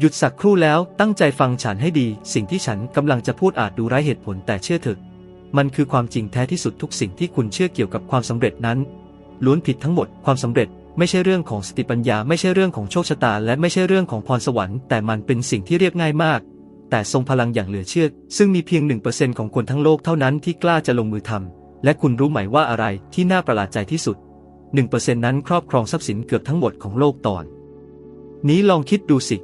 หยุดสักครู่แล้วตั้งใจฟังฉันให้ดี สิ่งที่ฉันกำลังจะพูดอาจดูไร้เหตุผลแต่เชื่อเถอะ มันคือความจริงแท้ที่สุดทุกสิ่งที่คุณเชื่อเกี่ยวกับความสำเร็จนั้น ล้วนผิดทั้งหมดความสำเร็จ ไม่ใช่เรื่องของสติปัญญา ไม่ใช่เรื่องของโชคชะตา และไม่ใช่เรื่องของพรสวรรค์แต่มันเป็นสิ่งที่เรียบง่ายมาก แต่ทรงพลังอย่างเหลือเชื่อ ซึ่งมีเพียงหนึ่งเปอร์เซ็นต์ของคนทั้งโลกเท่านั้นที่กล้าจะลงมือทำและคุณรู้ไหมว่าอะไรที่น่าประหลาดใจที่สุดหนึ่งเปอร์เซ็นนั้นครอบครองทรัพย์สินเกือบทั้งหมดของโลกตอน นี้ลองคิดดูสิ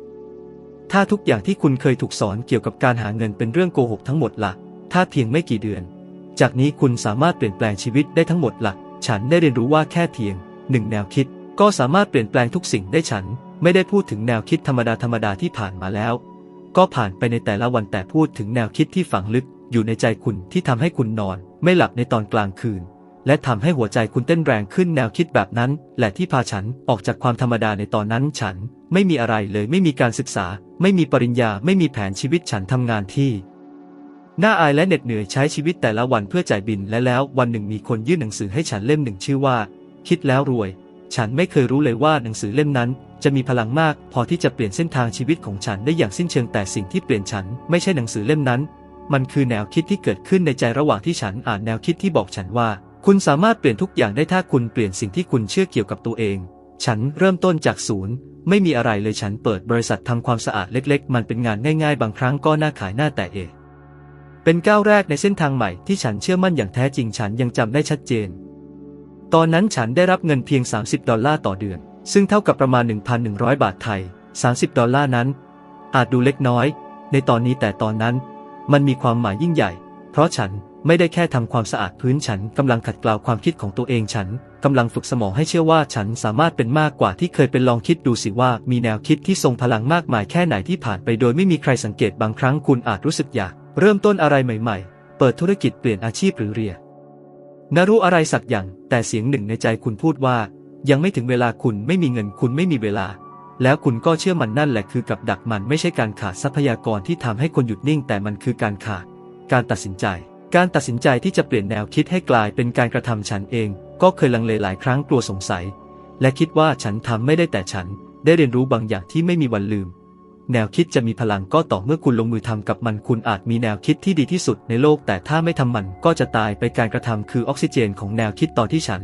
ถ้าทุกอย่างที่คุณเคยถูกสอนเกี่ยวกับการหาเงินเป็นเรื่องโกหกทั้งหมดละ่ะ ถ้าเพียงไม่กี่เดือน จากนี้คุณสามารถเปลี่ยนแปลงชีวิตได้ทั้งหมดละ่ะ ฉันได้เรียนรู้ว่าแค่เพียงหนึ่งแนวคิด ก็สามารถเปลี่ยนแปลงทุกสิ่งได้ฉัน ไม่ได้พูดถึงแนวคิดธรรมดาธรรมดาที่ผ่านมาแล้ว ก็ผ่านไปในแต่ละวันแต่พูดถึงแนวคิดที่ฝังลึก อยู่ในใจคุณที่ทำให้คุณนอน ไม่หลับในตอนกลางคืน และทำให้หัวใจคุณเต้นแรงขึ้นแนวคิดแบบนั้น แหละที่พาฉันออกจากความธรรมดาในตอนนั้นฉัน ไม่มีอะไรเลยไม่มีการศึกษา ไม่มีปริญญาไม่มีแผนชีวิตฉันทำงานที่น่าอายและเหน็ดเหนื่อยใช้ชีวิตแต่ละวันเพื่อจ่ายบินและแล้ววันหนึ่งมีคนยื่นหนังสือให้ฉันเล่มหนึ่งชื่อว่า คิดแล้วรวย ฉันไม่เคยรู้เลยว่าหนังสือเล่มนั้น จะมีพลังมาก พอที่จะเปลี่ยนเส้นทางชีวิตของฉันได้อย่างสิ้นเชิงแต่สิ่งที่เปลี่ยนฉันไม่ใช่หนังสือเล่มนั้น มันคือแนวคิดที่เกิดขึ้นในใจระหว่างที่ฉันอ่านแนวคิดที่บอกฉันว่า คุณสามารถเปลี่ยนทุกอย่างได้ถ้าคุณเปลี่ยนสิ่งที่คุณเชื่อเกี่ยวกับตัวเอง ฉันเริ่มต้นจากศูนย์ ไม่มีอะไรเลยฉันเปิดบริษัททำความสะอาดเล็กๆ มันเป็นงานง่ายๆ บางครั้งก็น่าขายหน้าแต่เอเป็นก้าวแรกในเส้นทางใหม่ที่ฉันเชื่อมั่นอย่างแท้จริงฉันยังจำได้ชัดเจน ตอนนั้นฉันได้รับเงินเพียง 30 ดอลลาร์ต่อเดือน ซึ่งเท่ากับประมาณ 1,100 บาทไทย 30 ดอลลาร์นั้น อาจดูเล็กน้อย ในตอนนี้แต่ตอนนั้น มันมีความหมายยิ่งใหญ่ เพราะฉัน ไม่ได้แค่ทำความสะอาดพื้นฉันกำลังขัดเกลาความคิดของตัวเองฉันกำลังฝึกสมองให้เชื่อว่าฉันสามารถเป็นมากกว่าที่เคยเป็นลองคิดดูสิว่ามีแนวคิดที่ทรงพลังมากมายแค่ไหนที่ผ่านไปโดยไม่มีใครสังเกตบางครั้งคุณอาจรู้สึกอยาก เริ่มต้นอะไรใหม่ๆ เปิดธุรกิจเปลี่ยนอาชีพหรือเรียนนรู้อะไรสักอย่าง แต่เสียงหนึ่งในใจคุณพูดว่า ยังไม่ถึงเวลาคุณไม่มีเงินคุณไม่มีเวลา แล้วคุณก็เชื่อมันนั่นแหละคือกับดักมันไม่ใช่การขาดทรัพยากรที่ทำให้คนหยุดนิ่ง แต่มันคือการขาด การตัดสินใจ การตัดสินใจที่จะเปลี่ยนแนวคิดให้กลายเป็นการกระทำฉันเอง ก็เคยลังเลหลายครั้งกลัวสงสัย และคิดว่าฉันทำไม่ได้แต่ฉัน ได้เรียนรู้บางอย่างที่ไม่มีวันลืม แนวคิดจะมีพลังก็ต่อเมื่อคุณลงมือทำกับมันคุณอาจมีแนวคิดที่ดีที่สุดในโลก แต่ถ้าไม่ทำมันก็จะตายไปการกระทำคือออกซิเจนของแนวคิดตอนที่ฉัน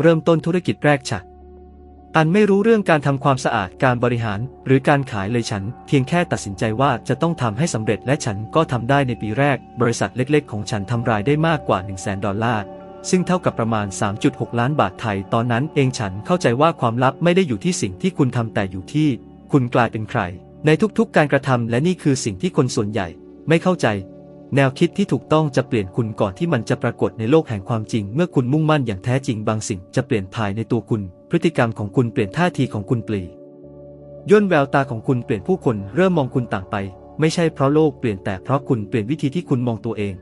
เริ่มต้นธุรกิจแรกฉัน อันไม่รู้เรื่องการทำความสะอาดการบริหาร หรือการขายเลยฉัน เพียงแค่ตัดสินใจว่าจะต้องทำให้สำเร็จและฉันก็ทำได้ในปีแรก บริษัทเล็กๆ ของฉันทำรายได้มากกว่า 1 0 0 0 0แดอลลาร์ซึ่งเท่ากับประมาณ 3.6 ล้านบาทไทย ตอนนั้นเองฉันเข้าใจว่าความลับไม่ได้อยู่ที่สิ่งที่คุณทำแต่อยู่ที่ คุณกลายเป็นใคร ในทุกๆ การกระทำและนี่คือสิ่งที่คนส่วนใหญ่ ไม่เข้าใจ แนวคิดที่ถูกต้องจะเปลี่ยนคุณก่อนที่มันจะปรากฏในโลกแห่งความจริง เมื่อคุณมุ่งมั่นอย่างแท้จริงบางสิ่งจะเปลี่ยนภายในตัวคุณ พฤติกรรมของคุณเปลี่ยนท่าทีของคุณเปลี่ยนย่นแววตาของคุณเปลี่ยนผู้คนเริ่มมองคุณต่างไป ไม่ใช่เพราะโลกเปลี่ยนแต่เพราะคุณเปลี่ยนวิธีที่คุณมองตัวเอง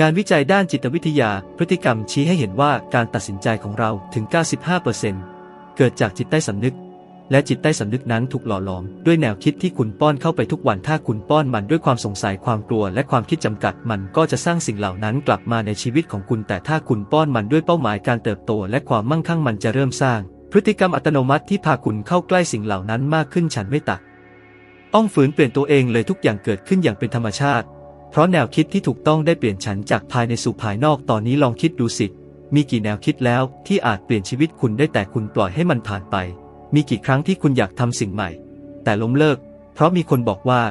งานวิจัยด้านจิตวิทยา พฤติกรรมชี้ให้เห็นว่าการตัดสินใจของเราถึง 95%เกิดจากจิตใต้สำนึก และจิตใต้สำนึกนั้นถูกหล่อหลอม ด้วยแนวคิดที่คุณป้อนเข้าไปทุกวันถ้าคุณป้อนมันด้วยความสงสัยความกลัว และความคิดจำกัดมันก็จะสร้างสิ่งเหล่านั้นกลับมาในชีวิตของคุณ แต่ถ้าคุณป้อนมันด้วยเป้าหมายการเติบโต และความมั่งคั่งมันจะเริ่มสร้าง พฤติกรรมอัตโนมัติที่พาคุณเข้าใกล้สิ่งเหล่านั้นมากขึ้นฉันไม่ตักอ้องฝืนเปลี่ยนตัวเองเลยทุกอย่างเกิดขึ้นอย่างเป็นธรรมชาติ เพราะแนวคิดที่ถูกต้องได้เปลี่ยนฉันจากภายในสู่ภายนอกตอนนี้ลองคิดดูสิมีกี่แนวคิดแล้วที่อาจเปลี่ยนชีวิตคุณได้แต่คุณปล่อยให้มันผ่านไป มีกี่ครั้งที่คุณอยากทำสิ่งใหม่ แต่ล้มเลิก เพราะมีคนบอกว่า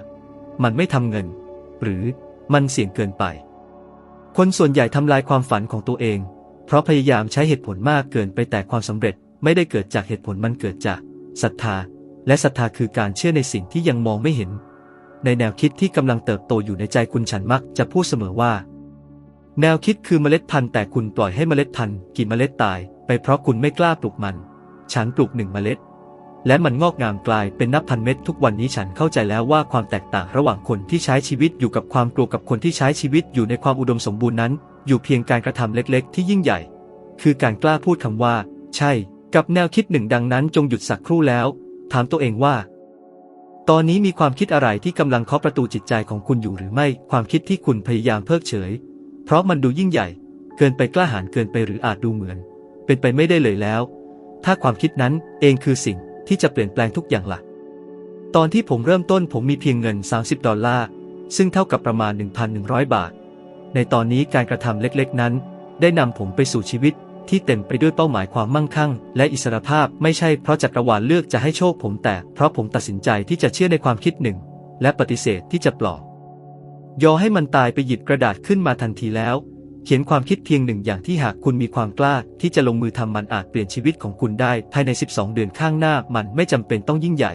มันไม่ทำเงิน หรือมันเสี่ยงเกินไป คนส่วนใหญ่ทำลายความฝันของตัวเอง เพราะพยายามใช้เหตุผลมากเกินไปแต่ความสำเร็จไม่ได้เกิดจากเหตุผลมันเกิดจากศรัทธา และศรัทธาคือการเชื่อในสิ่งที่ยังมองไม่เห็น ในแนวคิดที่กำลังเติบโตอยู่ในใจคุณฉันมักจะพูดเสมอว่า แนวคิดคือเมล็ดพันธุ์แต่คุณปล่อยให้เมล็ดพันธุ์กี่เมล็ดตาย ไปเพราะคุณไม่กล้าปลูกมัน ฉันปลูกหนึ่งเมล็ด และมันงอกงามกลายเป็นนับพันเม็ดทุกวันนี้ฉันเข้าใจแล้วว่าความแตกต่างระหว่างคนที่ใช้ชีวิตอยู่กับความกลัวกับคนที่ใช้ชีวิตอยู่ในความอุดมสมบูรณ์นั้น อยู่เพียงการกระทำเล็กๆ ที่ยิ่งใหญ่ คือการกล้าพูดคำว่า ใช่ กับแนวคิดหนึ่งดังนั้นจงหยุดสักครู่แล้ว ถามตัวเองว่า ตอนนี้มีความคิดอะไรที่กำลังเคาะประตูจิตใจของคุณอยู่หรือไม่ ความคิดที่คุณพยายามเพิกเฉย เพราะมันดูยิ่งใหญ่ เกินไปกล้าหาญเกินไปหรืออาจดูเหมือน เป็นไปไม่ได้เลยแล้ว ถ้าความคิดนั้นเองคือสิ่ง ที่จะเปลี่ยนแปลงทุกอย่างละ่ะ ตอนที่ผมเริ่มต้นผมมีเพียงเงิน 30 ดอลลาร์ ซึ่งเท่ากับประมาณ 1,100 บาท ในตอนนี้การกระทำเล็กๆ นั้น ได้นำผมไปสู่ชีวิตที่เต็มไปด้วยเป้าหมายความมั่งคั่ง และอิสรภาพไม่ใช่เพราะจักรวาลเลือกจะให้โชคผมแต่เพราะผมตัดสินใจที่จะเชื่อในความคิดหนึ่ง และปฏิเสธที่จะปลอบยอให้มันตายไปหยิบกระดาษขึ้นมาทันทีแล้ว เขียนความคิดเพียงหนึ่งอย่างที่หากคุณมีความกล้าที่จะลงมือทำมันอาจเปลี่ยนชีวิตของคุณได้ภายใน 12 เดือนข้างหน้ามันไม่จำเป็นต้องยิ่งใหญ่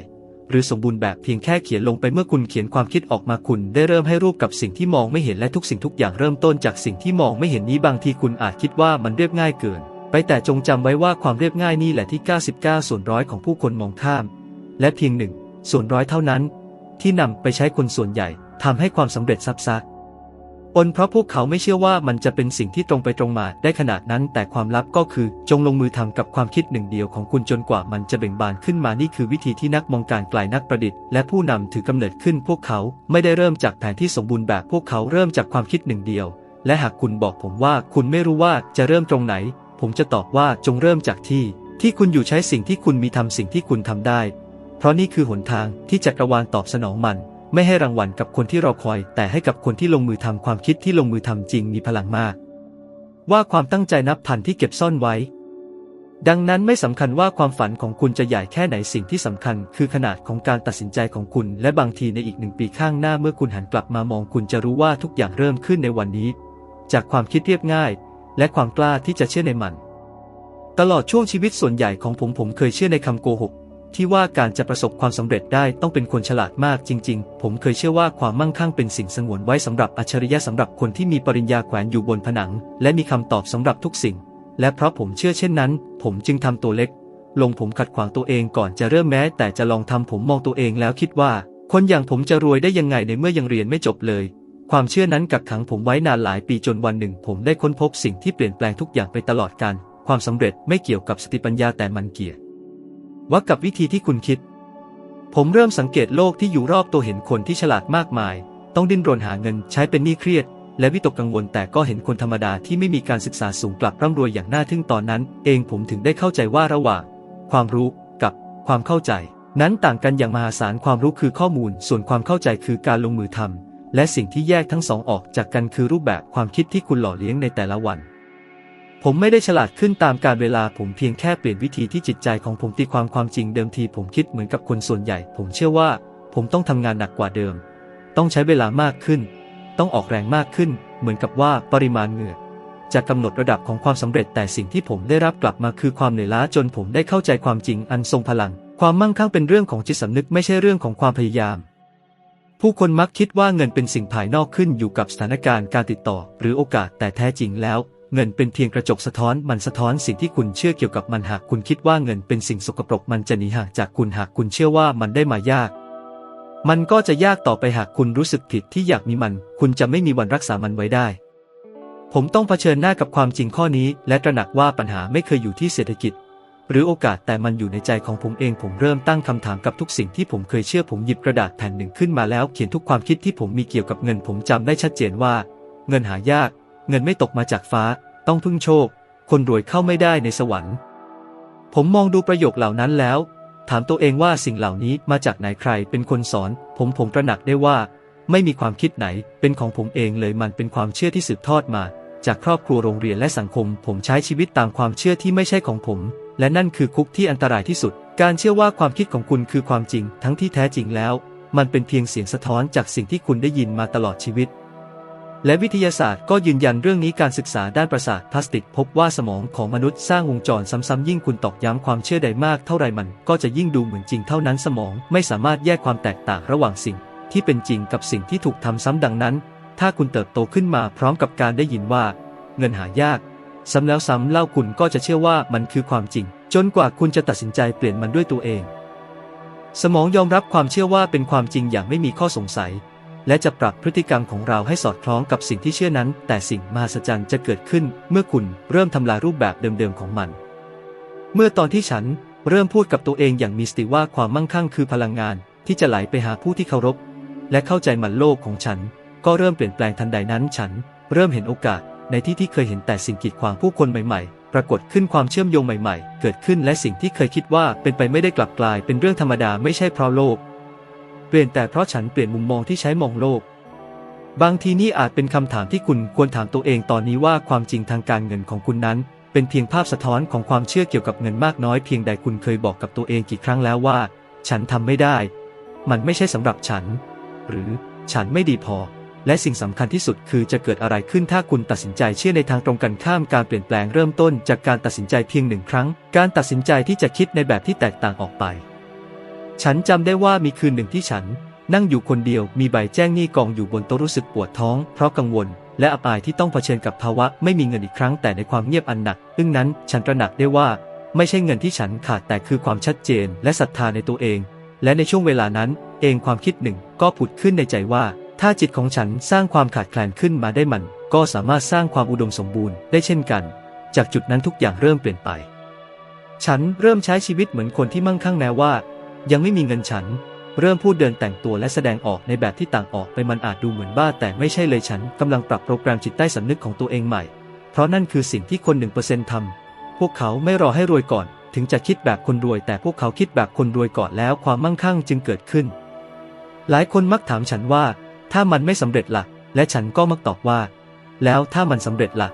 หรือสมบูรณ์แบบเพียงแค่เขียนลงไปเมื่อคุณเขียนความคิดออกมาคุณ ได้เริ่มให้รูปกับสิ่งที่มองไม่เห็นและทุกสิ่งทุกอย่างเริ่มต้นจากสิ่งที่มองไม่เห็นนี้บางทีคุณอาจคิดว่ามันเรียบง่ายเกิน ไปแต่จงจำไว้ว่าความเรียบง่ายนี่แหละที่ 99 ส่วนร้อยของผู้คนมองข้าม และเพียงหนึ่งส่วนร้อยเท่านั้น ที่นำไปใช้คนส่วนใหญ่ทำให้ความสำเร็จซับซ้อน อนเพราะพวกเขาไม่เชื่อว่ามันจะเป็นสิ่งที่ตรงไปตรงมาได้ขนาดนั้น แต่ความลับก็คือจงลงมือทำกับความคิดหนึ่งเดียวของคุณจนกว่ามันจะเบ่งบานขึ้นมานี่คือวิธีที่นักมองการไกลนักประดิษฐ์และผู้นำถือกำเนิดขึ้น พวกเขาไม่ได้เริ่มจากแผนที่สมบูรณ์แบบพวกเขาเริ่มจากความคิดหนึ่งเดียว และหากคุณบอกผมว่าคุณไม่รู้ว่าจะเริ่มตรงไหน ผมจะตอบว่าจงเริ่มจากที่ ที่คุณอยู่ใช้สิ่งที่คุณมีทำสิ่งที่คุณทำได้ เพราะนี่คือหนทางที่จักรวาลตอบสนองมัน ไม่ให้รางวัลกับคนที่รอคอย แต่ให้กับคนที่ลงมือทำความคิดที่ลงมือทำจริงมีพลังมาก ว่าความตั้งใจนับพันที่เก็บซ่อนไว้ ดังนั้นไม่สำคัญว่าความฝันของคุณจะใหญ่แค่ไหนสิ่งที่สำคัญ คือขนาดของการตัดสินใจของคุณ และบางทีในอีกหนึ่งปีข้างหน้าเมื่อคุณหันกลับมามองคุณจะรู้ว่าทุกอย่างเริ่มขึ้นในวันนี้ จากความคิดเรียบง่าย และความกล้าที่จะเชื่อในมัน ตลอดช่วงชีวิตส่วนใหญ่ของผมผมเคยเชื่อในคำโกหก ที่ว่าการจะประสบความสำเร็จได้ต้องเป็นคนฉลาดมากจริง ๆ ผมเคยเชื่อว่าความมั่งคั่งเป็นสิ่งสงวนไว้สำหรับอัจฉริยะสำหรับคนที่มีปริญญาแขวนอยู่บนผนัง และมีคำตอบสำหรับทุกสิ่ง และเพราะผมเชื่อเช่นนั้น ผมจึงทำตัวเล็ก ลงผมขัดขวางตัวเองก่อนจะเริ่มแม้ แต่จะลองทำผมมองตัวเองแล้วคิดว่า คนอย่างผมจะรวยได้ยังไงในเมื่อยังเรียนไม่จบเลย ความเชื่อนั้นกักขังผมไว้นานหลายปีจนวันหนึ่ง ผมได้ค้นพบสิ่งที่เปลี่ยนแปลงทุกอย่างไปตลอดการความสำเร็จไม่เกี่ยวกับสติปัญญาแต่มันเกี่ยว ว่ากับวิธีที่คุณคิด ผมเริ่มสังเกตโลกที่อยู่รอบตัวเห็นคนที่ฉลาดมากมาย ต้องดิ้นรนหาเงินใช้เป็นหนี้เครียด และวิตกกังวลแต่ก็เห็นคนธรรมดาที่ไม่มีการศึกษาสูงกลับร่ำรวยอย่างน่าทึ่งตอนนั้น เองผมถึงได้เข้าใจว่าระหว่างความรู้กับความเข้าใจ นั้นต่างกันอย่างมหาศาลความรู้คือข้อมูล ส่วนความเข้าใจคือการลงมือทำและสิ่งที่แยกทั้งสองออกจากกันคือรูปแบบความคิดที่คุณหล่อเลี้ยงในแต่ละวัน ผมไม่ได้ฉลาดขึ้นตามการเวลาผมเพียงแค่เปลี่ยนวิธีที่จิตใจของผมตีความความจริงเดิมทีผมคิดเหมือนกับคนส่วนใหญ่ ผมเชื่อว่า ผมต้องทำงานหนักกว่าเดิม ต้องใช้เวลามากขึ้น ต้องออกแรงมากขึ้น เหมือนกับว่าปริมาณเหงื่อจะกำหนดระดับของความสำเร็จแต่สิ่งที่ผมได้รับกลับมาคือความเหนื่อยล้าจนผมได้เข้าใจความจริงอันทรงพลัง ความมั่งคั่งเป็นเรื่องของจิตสำนึกไม่ใช่เรื่องของความพยายาม ผู้คนมักคิดว่าเงินเป็นสิ่งภายนอกขึ้นอยู่กับสถานการณ์การติดต่อ หรือโอกาสแต่แท้จริงแล้ว เงินเป็นเพียงกระจกสะท้อนมันสะท้อนสิ่งที่คุณเชื่อเกี่ยวกับมันหากคุณคิดว่าเงินเป็นสิ่งสกปรกมันจะหนีห่างจากคุณหากคุณเชื่อว่ามันได้มายาก มันก็จะยากต่อไปหากคุณรู้สึกผิดที่อยากมีมัน คุณจะไม่มีวันรักษามันไว้ได้ ผมต้องเผชิญหน้ากับความจริงข้อนี้ และตระหนักว่าปัญหาไม่เคยอยู่ที่เศรษฐกิจ หรือโอกาสแต่มันอยู่ในใจของผมเองผมเริ่มตั้งคำถามกับทุกสิ่งที่ผมเคยเชื่อผมหยิบกระดาษแผ่นหนึ่งขึ้นมาแล้วเขียนทุกความคิดที่ผมมีเกี่ยวกับเงินผมจำได้ชัดเจนว่า เงินหายาก เงินไม่ตกมาจากฟ้า ต้องพึ่งโชค คนรวยเข้าไม่ได้ในสวรรค์ ผมมองดูประโยคเหล่านั้นแล้ว ถามตัวเองว่าสิ่งเหล่านี้มาจากไหนใครเป็นคนสอน ผมผมตระหนักได้ว่า ไม่มีความคิดไหน เป็นของผมเองเลยมันเป็นความเชื่อที่สืบทอดมา จากครอบครัวโรงเรียนและสังคม ผมใช้ชีวิตตามความเชื่อที่ไม่ใช่ของผม และนั่นคือคุกที่อันตรายที่สุด การเชื่อว่าความคิดของคุณคือความจริง ทั้งที่แท้จริงแล้ว มันเป็นเพียงเสียงสะท้อนจากสิ่งที่คุณได้ยินมาตลอดชีวิต และวิทยาศาสตร์ก็ยืนยันเรื่องนี้การศึกษาด้านประสาทพลาสติก พบว่าสมองของมนุษย์สร้างวงจรซ้ำๆยิ่งคุณตอกย้ำความเชื่อใดมากเท่าไรมันก็จะยิ่งดูเหมือนจริงเท่านั้นสมองไม่สามารถแยกความแตกต่างระหว่างสิ่ง ที่เป็นจริงกับสิ่งที่ถูกทำซ้ำดังนั้น ถ้าคุณเติบโตขึ้นมาพร้อมกับการได้ยินว่า เงินหายากซ้ำแล้วซ้ำเล่าคุณก็จะเชื่อว่ามันคือความจริง จนกว่าคุณจะตัดสินใจเปลี่ยนมันด้วยตัวเอง สมองยอมรับความเชื่อว่าเป็นความจริงอย่างไม่มีข้อสงสัย และจะปรับพฤติกรรมของเราให้สอดคล้องกับสิ่งที่เชื่อนั้น แต่สิ่งมหัศจรรย์จะเกิดขึ้นเมื่อคุณเริ่มทำลายรูปแบบเดิมๆของมัน เมื่อตอนที่ฉันเริ่มพูดกับตัวเองอย่างมีสติว่าความมั่งคั่งคือพลังงานที่จะไหลไปหาผู้ที่เคารพ และเข้าใจมันโลกของฉัน ก็เริ่มเปลี่ยนแปลงทันใดนั้น ฉันเริ่มเห็นโอกาส ในที่ที่เคยเห็นแต่สิ่งกีดขวางผู้คนใหม่ๆ ปรากฏขึ้นความเชื่อมโยงใหม่ๆ เกิดขึ้นและสิ่งที่เคยคิดว่าเป็นไปไม่ได้กลับกลายเป็นเรื่องธรรมดาไม่ใช่เพราะโลก เปลี่ยนแต่เพราะฉันเปลี่ยนมุมมองที่ใช้มองโลก บางทีนี่อาจเป็นคำถามที่คุณควรถามตัวเองตอนนี้ว่าความจริงทางการเงินของคุณนั้น เป็นเพียงภาพสะท้อนของความเชื่อเกี่ยวกับเงินมากน้อยเพียงใดคุณเคยบอกกับตัวเองกี่ครั้งแล้วว่า ฉันทำไม่ได้ มันไม่ใช่สำหรับฉัน หรือฉันไม่ดีพอ และสิ่งสำคัญที่สุดคือจะเกิดอะไรขึ้นถ้าคุณตัดสินใจเชื่อในทางตรงกันข้ามการเปลี่ยนแปลงเริ่มต้นจากการตัดสินใจเพียงหนึ่งครั้ง การตัดสินใจที่จะคิดในแบบที่แตกต่างออกไป ฉันจำได้ว่ามีคืนหนึ่งที่ฉัน นั่งอยู่คนเดียวมีใบแจ้งหนี้กองอยู่บนโต๊ะรู้สึกปวดท้อง เพราะกังวล และอับอายที่ต้องเผชิญกับภาวะไม่มีเงินอีกครั้งแต่ในความเงียบอันหนักอึ้งนั้นฉันตระหนักได้ว่า ไม่ใช่เงินที่ฉันขาดแต่คือความชัดเจนและศรัทธาในตัวเอง และในช่วงเวลานั้น เองความคิดหนึ่งก็ผุดขึ้นในใจว่า ถ้าจิตของฉันสร้างความขาดแคลนขึ้นมาได้มัน ก็สามารถสร้างความอุดมสมบูรณ์ได้เช่นกัน จากจุดนั้นทุกอย่างเริ่มเปลี่ยนไป ฉันเริ่มใช้ชีวิตเหมือนคนที่มั่งคั่งแม้ว่า ยังไม่มีเงินฉัน เริ่มพูดเดินแต่งตัวและแสดงออกในแบบที่ต่างออกไปมันอาจดูเหมือนบ้าแต่ไม่ใช่เลยฉันกำลังปรับโปรแกรมจิตใต้สำนึกของตัวเองใหม่ เพราะนั่นคือสิ่งที่คนหนึ่งเปอร์เซ็นต์ทำพวกเขาไม่รอให้รวยก่อน ถึงจะคิดแบบคนรวย แต่พวกเขาคิดแบบคนรวยก่อนแล้วความมั่งคั่งจึงเกิดขึ้น หลายคนมักถามฉันว่า ถ้ามันไม่สำเร็จละ่ะ และฉันก็มักตอบว่า แล้วถ้ามันสำเร็จละ่ะ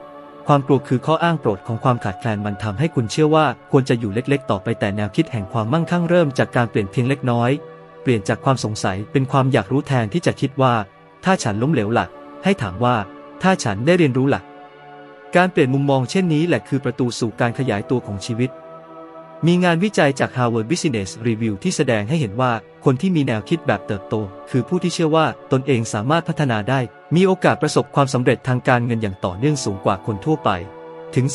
ความกลัวคือข้ออ้างโปรดของความขาดแคลนมันทำให้คุณเชื่อว่าควรจะอยู่เล็กๆ ต่อไปแต่แนวคิดแห่งความมั่งคั่งเริ่มจากการเปลี่ยนเพียงเล็กน้อย เปลี่ยนจากความสงสัยเป็นความอยากรู้แทนที่จะคิดว่า ถ้าฉันล้มเหลวละ่ะให้ถามว่า ถ้าฉันได้เรียนรู้ละ่ะการเปลี่ยนมุมมองเช่นนี้แหละคือประตูสู่การขยายตัวของชีวิต มีงานวิจัยจาก Harvard Business Review ที่แสดงให้เห็นว่า คนที่มีแนวคิดแบบเติบโต คือผู้ที่เชื่อว่าตนเองสามารถพัฒนาได้ มีโอกาสประสบความสำเร็จทางการเงินอย่างต่อเนื่องสูงกว่าคนทั่วไปถึง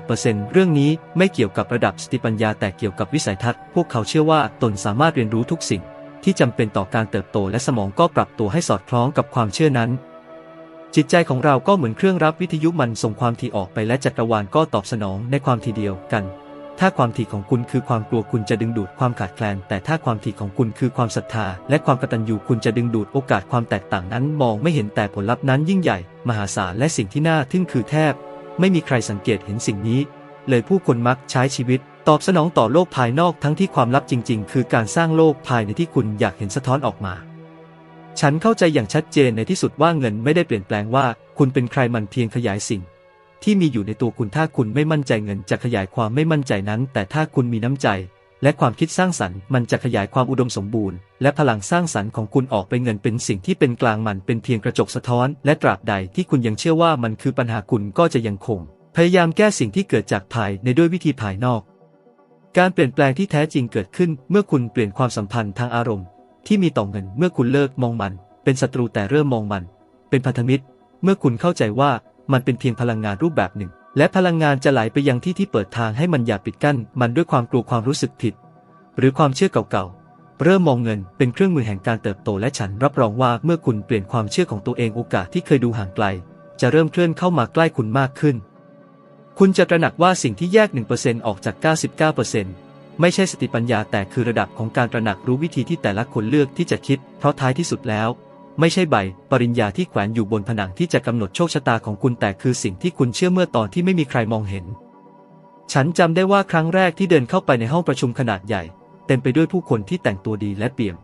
47%เรื่องนี้ไม่เกี่ยวกับระดับสติปัญญาแต่เกี่ยวกับวิสัยทัศน์ พวกเขาเชื่อว่าตนสามารถเรียนรู้ทุกสิ่ง ที่จำเป็นต่อการเติบโตและสมองก็ปรับตัวให้สอดคล้องกับความเชื่อนั้น จิตใจของเราก็เหมือนเครื่องรับวิทยุมันส่งความถี่ออกไปและจักรวาลก็ตอบสนองในความถี่เดียวกัน ถ้าความถี่ของคุณคือความกลัวคุณจะดึงดูดความขาดแคลน แต่ถ้าความถี่ของคุณคือความศรัทธา และความกตัญญูคุณจะดึงดูดโอกาสความแตกต่างนั้น มองไม่เห็นแต่ผลลัพธ์นั้นยิ่งใหญ่ มหาศาลและสิ่งที่น่าทึ่งคือแทบ ไม่มีใครสังเกตเห็นสิ่งนี้ เลยผู้คนมักใช้ชีวิต ตอบสนองต่อโลกภายนอกทั้งที่ความลับจริง ๆ คือการสร้างโลกภายในที่คุณอยากเห็นสะท้อนออกมา ฉันเข้าใจอย่างชัดเจนในที่สุดว่าเงินไม่ได้เปลี่ยนแปลงว่า คุณเป็นใครมันเพียงขยายสิ่ง ที่มีอยู่ในตัวคุณถ้าคุณไม่มั่นใจเงินจะขยายความไม่มั่นใจนั้น แต่ถ้าคุณมีน้ำใจ และความคิดสร้างสรรค์มันจะขยายความอุดมสมบูรณ์ และพลังสร้างสรรค์ของคุณออกไปเงินเป็นสิ่งที่เป็นกลางมันเป็นเพียงกระจกสะท้อน และตราบใดที่คุณยังเชื่อว่ามันคือปัญหาคุณก็จะยังคง พยายามแก้สิ่งที่เกิดจากภายในด้วยวิธีภายนอก การเปลี่ยนแปลงที่แท้จริงเกิดขึ้น เมื่อคุณเปลี่ยนความสัมพันธ์ทางอารมณ์ ที่มีต่อเงินเมื่อคุณเลิกมองมัน เป็นศัตรูแต่เริ่มมองมัน เป็นพันธมิตร เมื่อคุณเข้าใจว่า มันเป็นเพียงพลังงานรูปแบบหนึ่ง และพลังงานจะไหลไปยังที่ที่เปิดทางให้มันอย่าปิดกั้น มันด้วยความกลัวความรู้สึกผิด หรือความเชื่อเก่าๆ เริ่มมองเงินเป็นเครื่องมือแห่งการเติบโตและฉันรับรองว่าเมื่อคุณเปลี่ยนความเชื่อของตัวเองโอกาสที่เคยดูห่างไกล จะเริ่มเคลื่อนเข้ามาใกล้คุณมากขึ้น คุณจะตระหนักว่าสิ่งที่แยก 1%ออกจาก 99%ไม่ใช่สติปัญญาแต่คือระดับของการตระหนักรู้วิธีที่แต่ละคนเลือกที่จะคิด เพราะท้ายที่สุดแล้ว ไม่ใช่ใบ ปริญญาที่แขวนอยู่บนผนังที่จะกำหนดโชคชะตาของคุณแต่คือสิ่งที่คุณเชื่อเมื่อตอนที่ไม่มีใครมองเห็น ฉันจำได้ว่าครั้งแรกที่เดินเข้าไปในห้องประชุมขนาดใหญ่ เต็มไปด้วยผู้คนที่แต่งตัวดีและเปี่ยม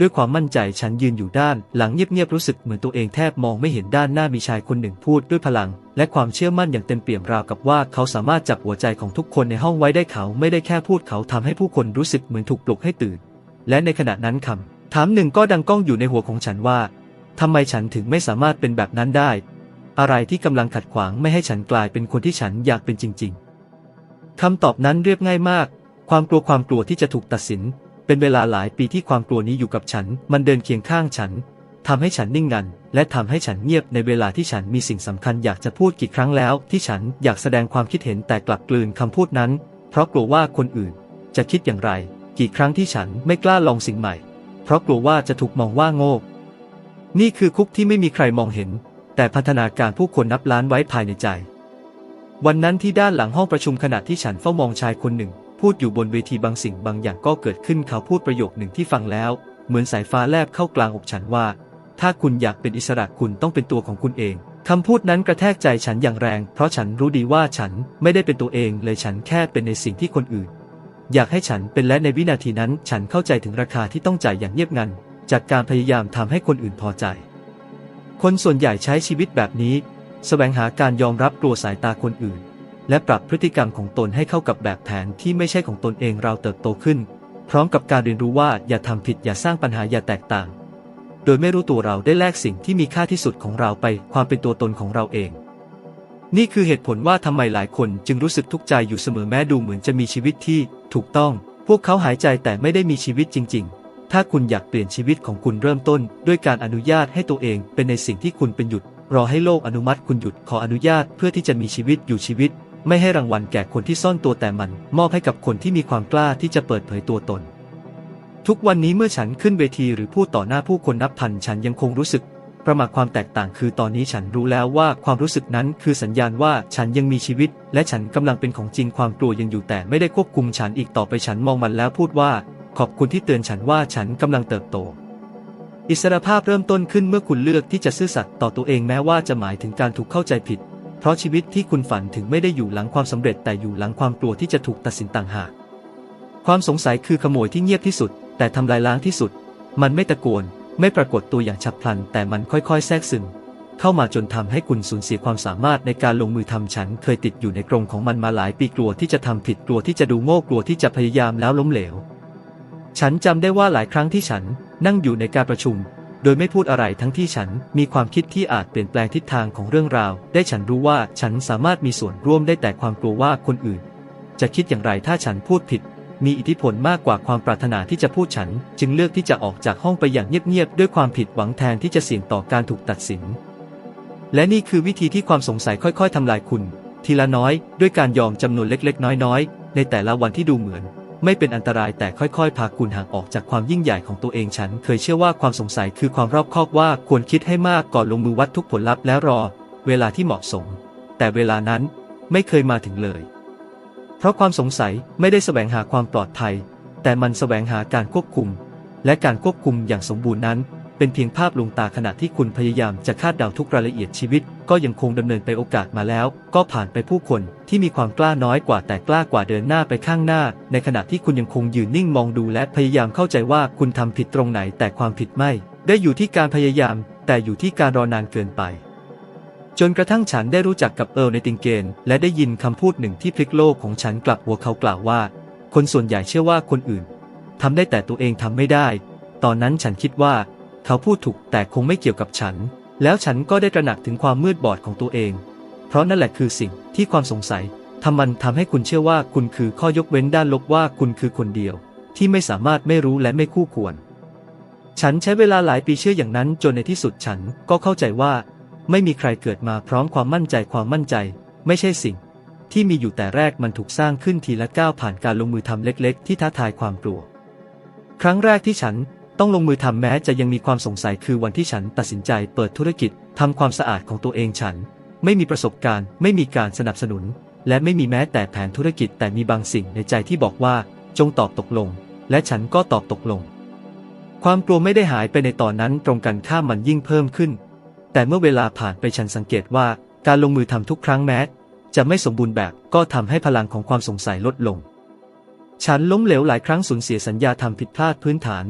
ด้วยความมั่นใจฉันยืนอยู่ด้าน หลังเงียบๆรู้สึกเหมือนตัวเองแทบมองไม่เห็นด้านหน้ามีชายคนหนึ่งพูดด้วยพลัง และความเชื่อมั่นอย่างเต็มเปี่ยมราวกับว่าเขาสามารถจับหัวใจของทุกคนในห้องไว้ได้เขาไม่ได้แค่พูดเขาทำให้ผู้คนรู้สึกเหมือนถูกปลุกให้ตื่น และในขณะนั้นคำถามหนึ่งก็ดังก้องอยู่ในหัวของฉันว่า ทำไมฉันถึงไม่สามารถเป็นแบบนั้นได้ อะไรที่กำลังขัดขวางไม่ให้ฉันกลายเป็นคนที่ฉันอยากเป็นจริง ๆคำตอบนั้นเรียบง่ายมาก ความกลัวความกลัวที่จะถูกตัดสิน เป็นเวลาหลายปีที่ความกลัวนี้อยู่กับฉัน มันเดินเคียงข้างฉันทำให้ฉันนิ่งงัน และทำให้ฉันเงียบในเวลาที่ฉันมีสิ่งสำคัญอยากจะพูดกี่ครั้งแล้ว ที่ฉันอยากแสดงความคิดเห็นแต่กลับกลืนคำพูดนั้น เพราะกลัวว่าคนอื่น จะคิดอย่างไร กี่ครั้งที่ฉันไม่กล้าลองสิ่งใหม่ เพราะกลัวว่าจะถูกมองว่าโง่ นี่คือคุกที่ไม่มีใครมองเห็น แต่พัฒนาการผู้คนนับล้านไว้ภายในใจ วันนั้นที่ด้านหลังห้องประชุมขณะที่ฉันเฝ้ามองชายคนหนึ่ง พูดอยู่บนเวทีบางสิ่งบางอย่างก็เกิดขึ้นเขาพูดประโยคหนึ่งที่ฟังแล้ว เหมือนสายฟ้าแลบเข้ากลางอกฉันว่า ถ้าคุณอยากเป็นอิสระคุณต้องเป็นตัวของคุณเองคำพูดนั้นกระแทกใจฉันอย่างแรง เพราะฉันรู้ดีว่าฉันไม่ได้เป็นตัวเอง เลยฉันแค่เป็นในสิ่งที่คนอื่น อยากให้ฉันเป็นและในวินาทีนั้น ฉันเข้าใจถึงราคาที่ต้องจ่ายอย่างเงียบงัน จากการพยายามทำให้คนอื่นพอใจ คนส่วนใหญ่ใช้ชีวิตแบบนี้แสวงหาการยอมรับกลัวสายตาคนอื่น และปรับพฤติกรรมของตนให้เข้ากับแบบแผนที่ไม่ใช่ของตนเองเราเติบโตขึ้น พร้อมกับการเรียนรู้ว่าอย่าทำผิดอย่าสร้างปัญหาอย่าแตกต่าง โดยไม่รู้ตัวเราได้แลกสิ่งที่มีค่าที่สุดของเราไปความเป็นตัวตนของเราเองนี่คือเหตุผลว่าทำไมหลายคนจึงรู้สึกทุกข์ใจอยู่เสมอแม้ดูเหมือนจะมีชีวิตที่ ถูกต้อง พวกเขาหายใจแต่ไม่ได้มีชีวิตจริง ๆ ถ้าคุณอยากเปลี่ยนชีวิตของคุณเริ่มต้น ด้วยการอนุญาตให้ตัวเองเป็นในสิ่งที่คุณเป็นหยุด รอให้โลกอนุมัติคุณหยุดขออนุญาตเพื่อที่จะมีชีวิตอยู่ชีวิต ไม่ให้รางวัลแก่คนที่ซ่อนตัวแต่มัน มอบให้กับคนที่มีความกล้าที่จะเปิดเผยตัวตน ทุกวันนี้เมื่อฉันขึ้นเวทีหรือพูดต่อหน้าผู้คนนับพันฉันยังคงรู้สึกประมาทความแตกต่างคือตอนนี้ฉันรู้แล้วว่าความรู้สึกนั้นคือสัญญาณว่าฉันยังมีชีวิต และฉันกำลังเป็นของจริงความกลัวยังอยู่แต่ไม่ได้ควบคุมฉันอีกต่อไปฉันมองมันแล้วพูดว่า ขอบคุณที่เตือนฉันว่าฉันกำลังเติบโต อิสรภาพเริ่มต้นขึ้นเมื่อคุณเลือกที่จะซื่อสัตย์ต่อตัวเองแม้ว่าจะหมายถึงการถูกเข้าใจผิด เพราะชีวิตที่คุณฝันถึงไม่ได้อยู่หลังความสำเร็จแต่อยู่หลังความกลัวที่จะถูกตัดสินต่างหาก ความสงสัยคือขโมยที่เงียบที่สุด แต่ทำลายล้างที่สุด มันไม่ตะโกน ไม่ปรากฏตัวอย่างฉับพลัน แต่มันค่อยๆ แทรกซึมเข้ามาจนทำให้คุณสูญเสียความสามารถในการลงมือทำฉัน เคยติดอยู่ในกรงของมันมาหลายปีกลัวที่จะทำผิดกลัวที่จะดูโง่กลัวที่จะพยายามแล้วล้มเหลว ฉันจำได้ว่าหลายครั้งที่ฉันนั่งอยู่ในการประชุม โดยไม่พูดอะไรทั้งที่ฉันมีความคิดที่อาจเปลี่ยนแปลงทิศทางของเรื่องราว ได้ฉันรู้ว่าฉันสามารถมีส่วนร่วมได้แต่ความกลัวว่าคนอื่น จะคิดอย่างไรถ้าฉันพูดผิด มีอิทธิพลมากกว่าความปรารถนาที่จะพูดฉัน จึงเลือกที่จะออกจากห้องไปอย่างเงียบๆด้วยความผิดหวังแทนที่จะเสี่ยงต่อการถูกตัดสิน และนี่คือวิธีที่ความสงสัยค่อย ๆทำลายคุณ ทีละน้อย ด้วยการยอมจำนวนเล็ก ๆ น้อยๆในแต่ละวันที่ดูเหมือน ไม่เป็นอันตรายแต่ค่อยๆ พาคุณห่างออกจากความยิ่งใหญ่ของตัวเองฉัน เคยเชื่อว่าความสงสัยคือความรอบคอบว่าควรคิดให้มากก่อนลงมือวัดทุกผลลัพธ์แล้วรอ เวลาที่เหมาะสม แต่เวลานั้นไม่เคยมาถึงเลย เพราะความสงสัยไม่ได้แสวงหาความปลอดภัย แต่มันแสวงหาการควบคุม และการควบคุมอย่างสมบูรณ์นั้น เป็นเพียงภาพลวงตาขณะที่คุณพยายามจะคาดเดาทุกรายละเอียดชีวิต ก็ยังคงดำเนินไปโอกาสมาแล้ว ก็ผ่านไปผู้คนที่มีความกล้าน้อยกว่าแต่กล้ากว่าเดินหน้าไปข้างหน้า ในขณะที่คุณยังคงยืนนิ่งมองดูและพยายามเข้าใจว่าคุณทำผิดตรงไหนแต่ความผิดไม่ ได้อยู่ที่การพยายาม แต่อยู่ที่การรอนานเกินไป จนกระทั่งฉันได้รู้จักกับเอิร์ลในติงเกนและได้ยินคำพูดหนึ่งที่พลิกโลกของฉันกลับหัวเขากล่าวว่า คนส่วนใหญ่เชื่อว่าคนอื่นทำได้แต่ตัวเองทำไม่ได้ ตอนนั้นฉันคิดว่า เขาพูดถูกแต่คงไม่เกี่ยวกับฉัน แล้วฉันก็ได้ตระหนักถึงความมืดบอดของตัวเอง เพราะนั่นแหละคือสิ่งที่ความสงสัยทำมันทำให้คุณเชื่อว่าคุณคือข้อยกเว้นด้านลบว่าคุณคือคนเดียว ที่ไม่สามารถไม่รู้และไม่คู่ควร ฉันใช้เวลาหลายปีเชื่ออย่างนั้นจนในที่สุดฉันก็เข้าใจว่า ไม่มีใครเกิดมาพร้อมความมั่นใจความมั่นใจ ไม่ใช่สิ่ง ที่มีอยู่แต่แรกมันถูกสร้างขึ้นทีละก้าวผ่านการลงมือทำเล็ก ๆ ที่ท้าทายความกลัว ครั้งแรกที่ฉัน ต้องลงมือทำแม้จะยังมีความสงสัยคือวันที่ฉันตัดสินใจเปิดธุรกิจทำความสะอาดของตัวเองฉัน ไม่มีประสบการณ์ ไม่มีการสนับสนุน และไม่มีแม้แต่แผนธุรกิจแต่มีบางสิ่งในใจที่บอกว่า จงตอบตกลง และฉันก็ตอบตกลง ความกลัวไม่ได้หายไปในตอนนั้นตรงกันข้ามมันยิ่งเพิ่มขึ้น แต่เมื่อเวลาผ่านไปฉันสังเกตว่าการลงมือทำทุกครั้งแม้ จะไม่สมบูรณ์แบบก็ทำให้พลังของความสงสัยลดลง ฉันล้มเหลวหลายครั้งสูญเสียสัญญาทำผิดพลาดพื้นฐาน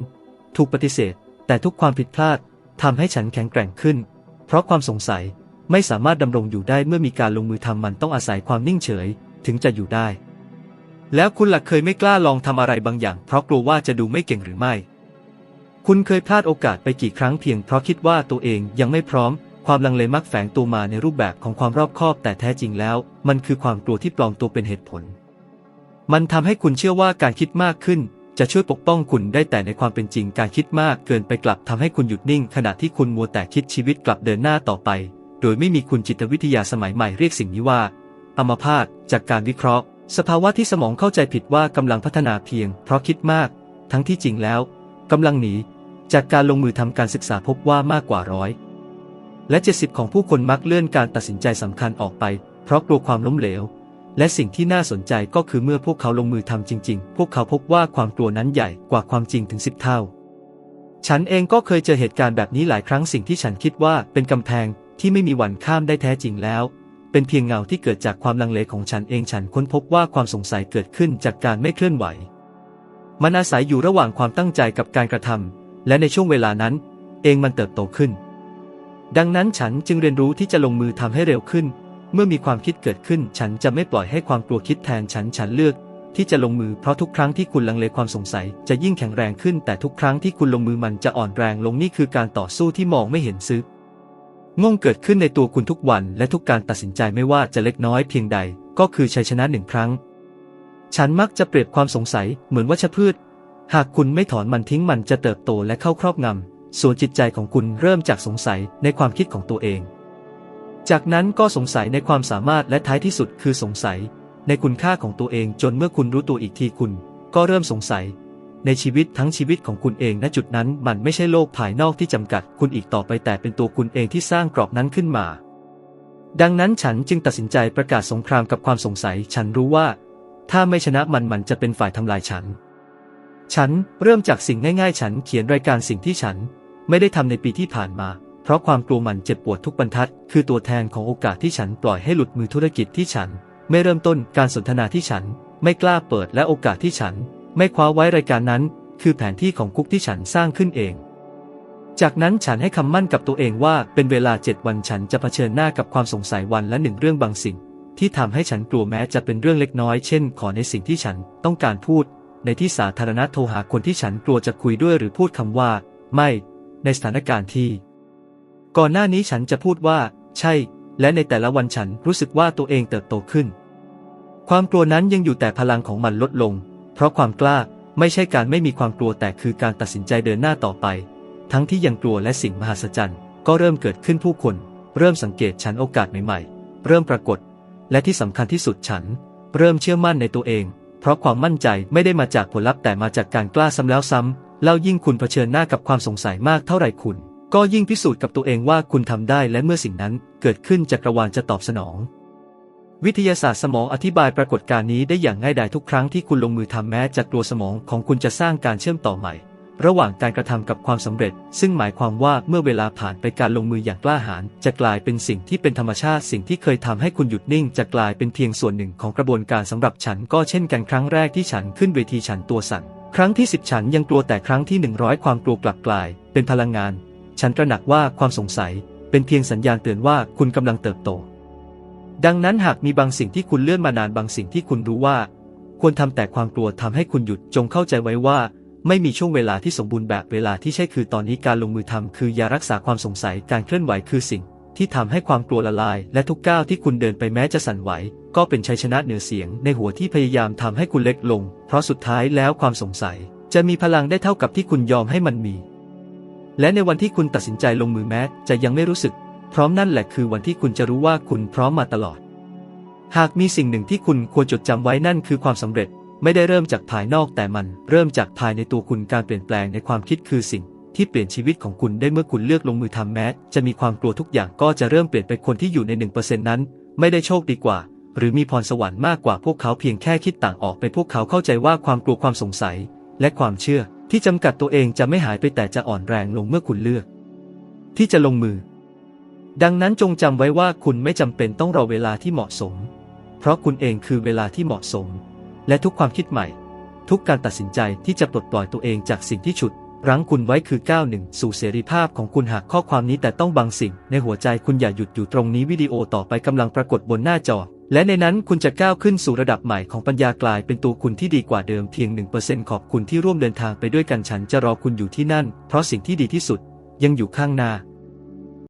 ถูกปฏิเสธ แต่ทุกความผิดพลาดทำให้ฉันแข็งแกร่งขึ้น เพราะความสงสัยไม่สามารถดำรงอยู่ได้เมื่อมีการลงมือทำมันต้องอาศัยความนิ่งเฉย ถึงจะอยู่ได้ แล้วคุณหลักเคยไม่กล้าลองทำอะไรบางอย่าง เพราะกลัวว่าจะดูไม่เก่งหรือไม่ คุณเคยพลาดโอกาสไปกี่ครั้งเพียงเพราะคิดว่าตัวเองยังไม่พร้อม ความลังเลมักแฝงตัวมาในรูปแบบของความรอบคอบ แต่แท้จริงแล้ว มันคือความกลัวที่ปลอมตัวเป็นเหตุผล มันทำให้คุณเชื่อว่าการคิดมากขึ้น จะช่วยปกป้องคุณได้แต่ในความเป็นจริงการคิดมากเกินไปกลับทำให้คุณหยุดนิ่ง ขณะที่คุณมัวแต่คิดชีวิตกลับเดินหน้าต่อไป โดยไม่มีคุณจิตวิทยาสมัยใหม่เรียกสิ่งนี้ว่าอัมพาตจากการวิเคราะห์ สภาวะที่สมองเข้าใจผิดว่ากำลังพัฒนาเพียง เพราะคิดมาก ทั้งที่จริงแล้วกำลังหนีจากการลงมือทำการศึกษาพบว่ามากกว่าร้อยและ 70 ของผู้คนมักเลื่อนการตัดสินใจสำคัญออกไป เพราะกลัวความล้มเหลว และสิ่งที่น่าสนใจก็คือเมื่อพวกเขาลงมือทำจริง ๆ พวกเขาพบว่าความกลัวนั้นใหญ่กว่าความจริงถึงสิบเท่า ฉันเองก็เคยเจอเหตุการณ์แบบนี้หลายครั้งสิ่งที่ฉันคิดว่าเป็นกำแพงที่ไม่มีวันข้ามได้แท้จริงแล้ว เป็นเพียงเงาที่เกิดจากความลังเลของฉันเองฉันค้นพบว่าความสงสัยเกิดขึ้นจากการไม่เคลื่อนไหว มันอาศัยอยู่ระหว่างความตั้งใจกับการกระทำและในช่วงเวลานั้น เองมันเติบโตขึ้น ดังนั้นฉันจึงเรียนรู้ที่จะลงมือทำให้เร็วขึ้น เมื่อมีความคิดเกิดขึ้น ฉันจะไม่ปล่อยให้ความกลัวคิดแทนฉันฉันเลือก ที่จะลงมือเพราะทุกครั้งที่คุณลังเลความสงสัย จะยิ่งแข็งแรงขึ้น แต่ทุกครั้งที่คุณลงมือมันจะอ่อนแรงลงนี่คือการต่อสู้ที่มองไม่เห็นซึงงเกิดขึ้นในตัวคุณทุกวัน และทุกการตัดสินใจไม่ว่าจะเล็กน้อยเพียงใด ก็คือชัยชนะหนึ่งครั้ง ฉันมักจะเปรียบความสงสัยเหมือนวัชพืช หากคุณไม่ถอนมันทิ้งมันจะเติบโตและเข้าครอบงำส่วนจิตใจของคุณเริ่มจากสงสัยในความคิดของตัวเอง จากนั้นก็สงสัยในความสามารถและท้ายที่สุดคือสงสัย ในคุณค่าของตัวเองจนเมื่อคุณรู้ตัวอีกทีคุณ ก็เริ่มสงสัย ในชีวิตทั้งชีวิตของคุณเองณจุดนั้นมันไม่ใช่โลกภายนอกที่จำกัดคุณอีกต่อไปแต่เป็นตัวคุณเองที่สร้างกรอบนั้นขึ้นมา ดังนั้นฉันจึงตัดสินใจประกาศสงครามกับความสงสัย ฉันรู้ว่า ถ้าไม่ชนะมันมันจะเป็นฝ่ายทำลายฉัน ฉันเริ่มจากสิ่งง่าย ๆ ฉันเขียนรายการสิ่งที่ฉัน ไม่ได้ทำในปีที่ผ่านมา เพราะความกลัวมันเจ็บปวดทุกบรรทัด คือตัวแทนของโอกาสที่ฉันปล่อยให้หลุดมือธุรกิจที่ฉัน ไม่เริ่มต้นการสนทนาที่ฉัน ไม่กล้าเปิดและโอกาสที่ฉัน ไม่คว้าไว้รายการนั้น คือแผนที่ของคุกที่ฉันสร้างขึ้นเอง จากนั้นฉันให้คำมั่นกับตัวเองว่าเป็นเวลาเจ็ดวันฉันจะเผชิญหน้ากับความสงสัยวันละหนึ่งเรื่องบางสิ่ง ที่ทำให้ฉันกลัวแม้จะเป็นเรื่องเล็กน้อยเช่น ขอในสิ่งที่ฉันต้องการพูด ในที่สาธารณะโทรหาคนที่ฉันกลัวจะคุยด้วยหรือพูดคำว่า ไม่ ในสถานการณ์ที่ ก่อนหน้านี้ฉันจะพูดว่า ใช่ และในแต่ละวันฉันรู้สึกว่าตัวเองเติบโตขึ้น ความกลัวนั้นยังอยู่แต่พลังของมันลดลง เพราะความกล้าไม่ใช่การไม่มีความกลัวแต่คือการตัดสินใจเดินหน้าต่อไป ทั้งที่ยังกลัวและสิ่งมหัศจรรย์ ก็เริ่มเกิดขึ้นผู้คน เริ่มสังเกตฉันโอกาสใหม่ๆ เริ่มปรากฏ และที่สำคัญที่สุดฉัน เริ่มเชื่อมั่นในตัวเอง เพราะความมั่นใจไม่ได้มาจากผลลัพธ์แต่มาจากการกล้าซ้ำแล้วซ้ำเล่ายิ่งคุณเผชิญหน้ากับความสงสัยมากเท่าไหร่คุณ ก็ยิ่งพิสูจน์กับตัวเองว่าคุณทำได้และเมื่อสิ่งนั้นเกิดขึ้นจักรวาลจะตอบสนอง วิทยาศาสตร์สมองอธิบายปรากฏการณ์นี้ได้อย่างง่ายดายทุกครั้งที่คุณลงมือทำแม้จะกลัวสมองของคุณจะสร้างการเชื่อมต่อใหม่ ระหว่างการกระทำกับความสำเร็จ ซึ่งหมายความว่าเมื่อเวลาผ่านไปการลงมืออย่างกล้าหาญจะกลายเป็นสิ่งที่เป็นธรรมชาติ สิ่งที่เคยทำให้คุณหยุดนิ่ง จะกลายเป็นเพียงส่วนหนึ่งของกระบวนการสำหรับฉันก็เช่นกันครั้งแรกที่ฉันขึ้นเวทีฉันตัวสั่นครั้งที่สิบฉันยังกลัวแต่ครั้งที่หนึ่งร้อยความกลัวกลับกลาย เป็นพลังงาน ฉันตระหนักว่าความสงสัยเป็นเพียงสัญญาณเตือนว่าคุณกำลังเติบโต ดังนั้นหากมีบางสิ่งที่คุณเลื่อนมานานบางสิ่งที่คุณรู้ว่า ควรทำแต่ความกลัวทำให้คุณหยุดจงเข้าใจไว้ว่า ไม่มีช่วงเวลาที่สมบูรณ์แบบเวลาที่ใช่คือตอนนี้การลงมือทำคือยารักษาความสงสัยการเคลื่อนไหวคือสิ่ง ที่ทำให้ความกลัวละลาย และทุกก้าวที่คุณเดินไปแม้จะสั่นไหว ก็เป็นชัยชนะเหนือเสียง ในหัวที่พยายามทำให้คุณเล็กลง เพราะสุดท้ายแล้วความสงสัย จะมีพลังได้เท่ากับที่คุณยอมให้มันมี และในวันที่คุณตัดสินใจลงมือแม้ จะยังไม่รู้สึก พร้อมนั่นแหละคือวันที่คุณจะรู้ว่าคุณพร้อมมาตลอด หากมีสิ่งหนึ่งที่คุณควรจดจำไว้นั่นคือความสำเร็จ ไม่ได้เริ่มจากภายนอกแต่มัน เริ่มจากภายในตัวคุณการเปลี่ยนแปลงในความคิดคือสิ่ง ที่เปลี่ยนชีวิตของคุณได้เมื่อคุณเลือกลงมือทำแม้ จะมีความกลัวทุกอย่างก็จะเริ่มเปลี่ยนไปคนที่อยู่ใน1%นั้น ไม่ได้โชคดีกว่า หรือมีพรสวรรค์มากกว่าพวกเขาเพียงแค่คิดต่างออกไปพวกเขาเข้าใจว่าความกลัวความสงสัย และความเชื่อ ที่จำกัดตัวเองจะไม่หายไปแต่จะอ่อนแรงลงเมื่อคุณเลือก ที่จะลงมือ ดังนั้นจงจำไว้ว่าคุณไม่จำเป็นต้องรอเวลาที่เหมาะสม เพราะคุณเองคือเวลาที่เหมาะสม และทุกความคิดใหม่ ทุกการตัดสินใจที่จะปลดปล่อยตัวเองจากสิ่งที่ฉุดรั้งคุณไว้คือก้าวหนึ่งสู่เสรีภาพของคุณหากข้อความนี้แต่ต้องบางสิ่ง ในหัวใจคุณอย่าหยุดอยู่ตรงนี้วิดีโอต่อไปกำลังปรากฏบนหน้าจอ และในนั้นคุณจะก้าวขึ้นสู่ระดับใหม่ของปัญญากลายเป็นตัวคุณที่ดีกว่าเดิมเพียง 1%ขอบคุณที่ร่วมเดินทางไปด้วยกันฉันจะรอคุณอยู่ที่นั่น เพราะสิ่งที่ดีที่สุดยังอยู่ข้างหน้า